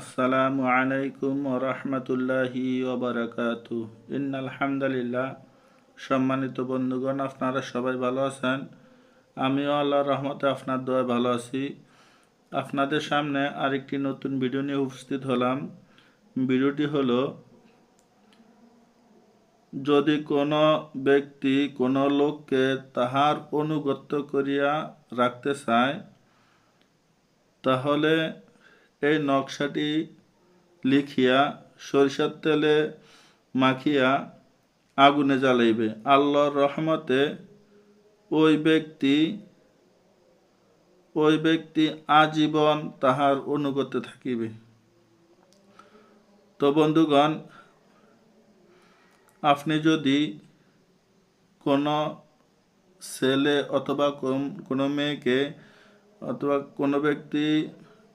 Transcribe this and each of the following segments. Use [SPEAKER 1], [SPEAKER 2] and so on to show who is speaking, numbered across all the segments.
[SPEAKER 1] আসসালামু আলাইকুম রহমতুল্লাহি ওবরাকাতু আলহামদুলিল্লাহ সম্মানিত বন্ধুগণ, আপনারা সবাই ভালো আছেন? আমিও আল্লাহর রহমতে আপনার দোয়ায় ভালো আছি। আপনাদের সামনে আরেকটি নতুন ভিডিও নিয়ে উপস্থিত হলাম। ভিডিওটি হলো, যদি কোনো ব্যক্তি কোনো লোককে তাহার অনুগত্য করিয়া রাখতে চায়, তাহলে এই নকশাটি লিখিয়া সরিষার তেলে মাখিয়া আগুনে জ্বালাইবে। আল্লাহর রহমতে ওই ব্যক্তি ওই ব্যক্তি আজীবন তাহার অনুগত থাকিবে। তো বন্ধুগণ, আপনি যদি কোনো ছেলে অথবা কোনো মেয়েকে অথবা কোনো ব্যক্তি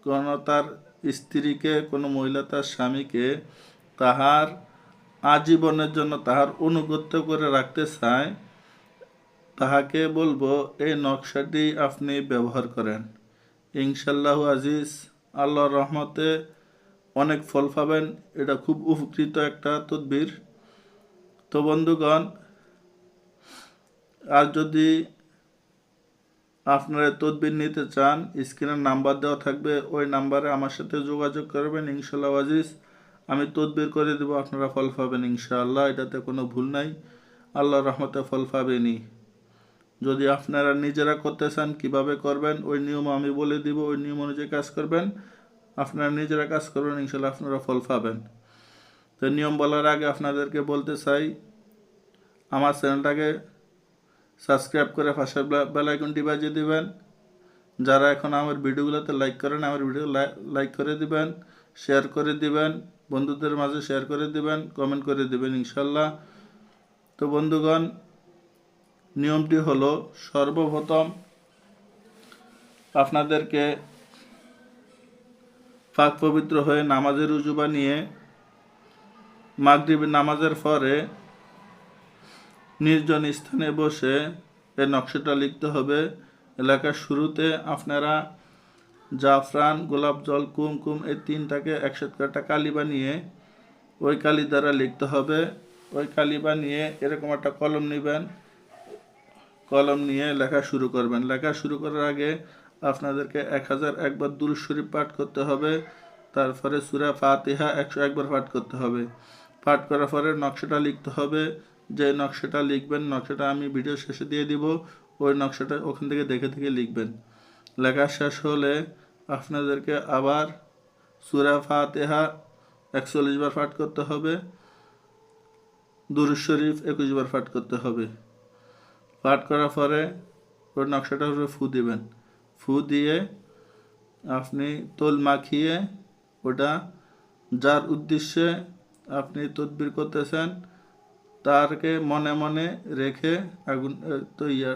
[SPEAKER 1] কোনো তার স্ত্রীকে, কোনো মহিলা তার স্বামীকে তাহার আজীবনের জন্য তাহার অনুগত্য করে রাখতে চায়, তাহাকে বলব, এই নকশাটি আপনি ব্যবহার করেন। ইনশাল্লাহ আজিজ, আল্লাহর রহমতে অনেক ফল পাবেন। এটা খুব উপকৃত একটা তদবির। তো বন্ধুগণ, আর যদি আপনারা তদবির নিতে চান, স্ক্রিনের নাম্বার দেওয়া থাকবে, ওই নাম্বারে আমার সাথে যোগাযোগ করবেন ইনশাল্লাহ আজিজ। আমি তদবির করে দেবো, আপনারা ফল পাবেন, ইনশাআল্লাহ, এটাতে কোনো ভুল নাই। আল্লাহ রহমতে ফল পাবেনি যদি আপনারা নিজেরা করতে চান, কীভাবে করবেন, ওই নিয়ম আমি বলে দিব, ওই নিয়ম অনুযায়ী কাজ করবেন। আপনারা নিজেরা কাজ করবেন ইনশাল্লাহ আপনারা ফল পাবেন। তো নিয়ম বলার আগে আপনাদেরকে বলতে চাই, আমার চ্যানেলটাকে সাবস্ক্রাইব করে পাশে বেলাইকনটি বাজিয়ে দিবেন। যারা এখন আমার ভিডিওগুলোতে লাইক করেন, আমার ভিডিও লাইক করে দিবেন শেয়ার করে দিবেন, বন্ধুদের মাঝে শেয়ার করে দিবেন কমেন্ট করে দিবেন ইনশাল্লাহ। তো বন্ধুগণ, নিয়মটি হলো সর্বপ্রথম আপনাদেরকে পাক পবিত্র হয়ে নামাজের উজুবা নিয়ে মাগরিব নামাজের পরে নির্জন স্থানে বসে এই নকশাটা লিখতে হবে। এলাকার শুরুতে আপনারা জাফরান, গোলাপ জল, কুমকুম এই তিনটাকে একসাথে একটা কালি বানিয়ে ওই কালি দ্বারা লিখতে হবে। ওই কালি বানিয়ে এরকম একটা কলম নেবেন। কলম নিয়ে লেখা শুরু করবেন। লেখা শুরু করার আগে আপনাদেরকে এক হাজার একবার দুরুদ শরীফ পাঠ করতে হবে। তারপরে সুরা ফাতিহা একশো একবার পাঠ করতে হবে। পাঠ করার পরে নকশাটা লিখতে হবে। যে নকশাটা লিখবেন, নকশাটা আমি ভিডিও শেষে দিয়ে দিব, ওই নকশাটা ওখান থেকে দেখে দেখে লিখবেন। লেখা শেষ হলে আপনাদেরকে আবার সুরা ফাতেহা একচল্লিশ বার পাঠ করতে হবে দুরুজ শরীফ একুশ বার পাঠ করতে হবে। পাঠ করার পরে ওই নকশাটার উপরে ফু দিবেন। ফু দিয়ে আপনি তোল মাখিয়ে ওটা, যার উদ্দেশ্যে আপনি তদবির করতেছেন তারকে মনে মনে রেখে আগুন তো ইয়া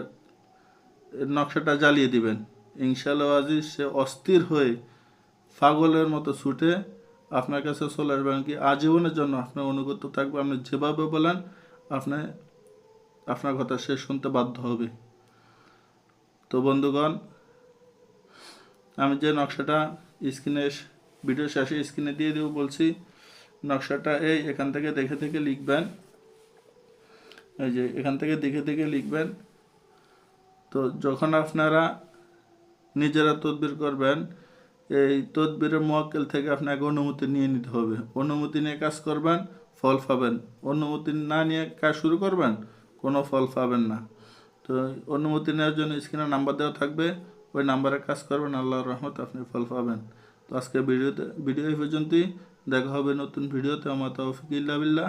[SPEAKER 1] নকশাটা জ্বালিয়ে দিবেন। ইনশাল্লাহ আজিজ সে অস্থির হয়ে পাগলের মতো ছুটে আপনার কাছে চলে আসবেন কি আজীবনের জন্য আপনার অনুগত থাকবে। আপনি যেভাবে বলেন, আপনি, আপনার কথা সে শুনতে বাধ্য হবে। তো বন্ধুগণ, আমি যে নকশাটা স্ক্রিনে ভিডিও শেষে স্ক্রিনে দিয়ে দেবো বলছি, নকশাটা এই এখান থেকে দেখে দেখে লিখবেন। এই যে এখান থেকে দেখে দেখে লিখবেন। তো যখন আপনারা নিজেরা তদবির করবেন, এই তদবিরের মোয়াক্কেল থেকে আপনাকে অনুমতি নিয়ে নিতে হবে। অনুমতি নিয়ে কাজ করবেন, ফল পাবেন। অনুমতি না নিয়ে কাজ শুরু করবেন, কোনো ফল পাবেন না। তো অনুমতি নেওয়ার জন্য স্ক্রিনে নাম্বার দেওয়া থাকবে। ওই নাম্বারে কাজ করবেন, আল্লাহর রহমত আপনি ফল পাবেন। তো আজকে ভিডিওতে ভিডিও এই পর্যন্তই। দেখা হবে নতুন ভিডিওতে। আমার তৌফিক ইল্লা বিল্লাহ।